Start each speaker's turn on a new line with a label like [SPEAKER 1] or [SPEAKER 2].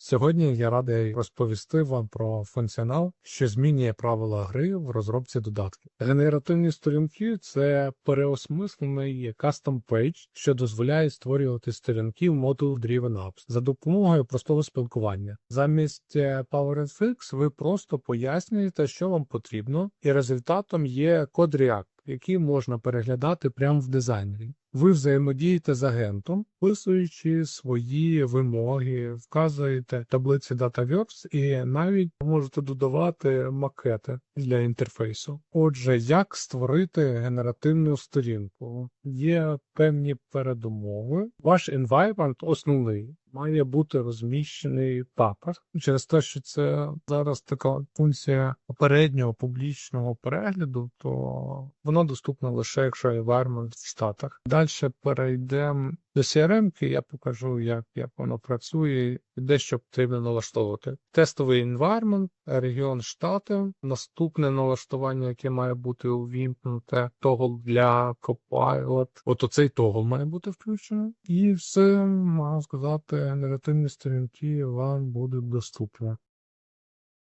[SPEAKER 1] Сьогодні я радий розповісти вам про функціонал, що змінює правила гри в розробці додатків. Генеративні сторінки це переосмислений custom page, що дозволяє створювати сторінки в Model Driven Apps за допомогою простого спілкування. Замість е, PowerFX ви просто пояснюєте, що вам потрібно, і результатом є код React, який можна переглядати прямо в дизайнері. Ви взаємодієте з агентом, вписуючи свої вимоги, вказуєте таблиці DataVerse і навіть можете додавати макети для інтерфейсу. Отже, як створити генеративну сторінку? Є певні передумови. Ваш environment основний. Має бути розміщений папер через те, що це зараз така функція попереднього публічного перегляду, то вона доступна лише якщо environment в Штатах. Далі перейдемо до CRM, я покажу, як, як воно працює дещо потрібно налаштовувати. Тестовий environment, регіон штати, наступне налаштування, яке має бути увімкнуте, того для Copilot. От оцей того має бути включено. І все, можна сказати, генеративні сторінки вам будуть доступні.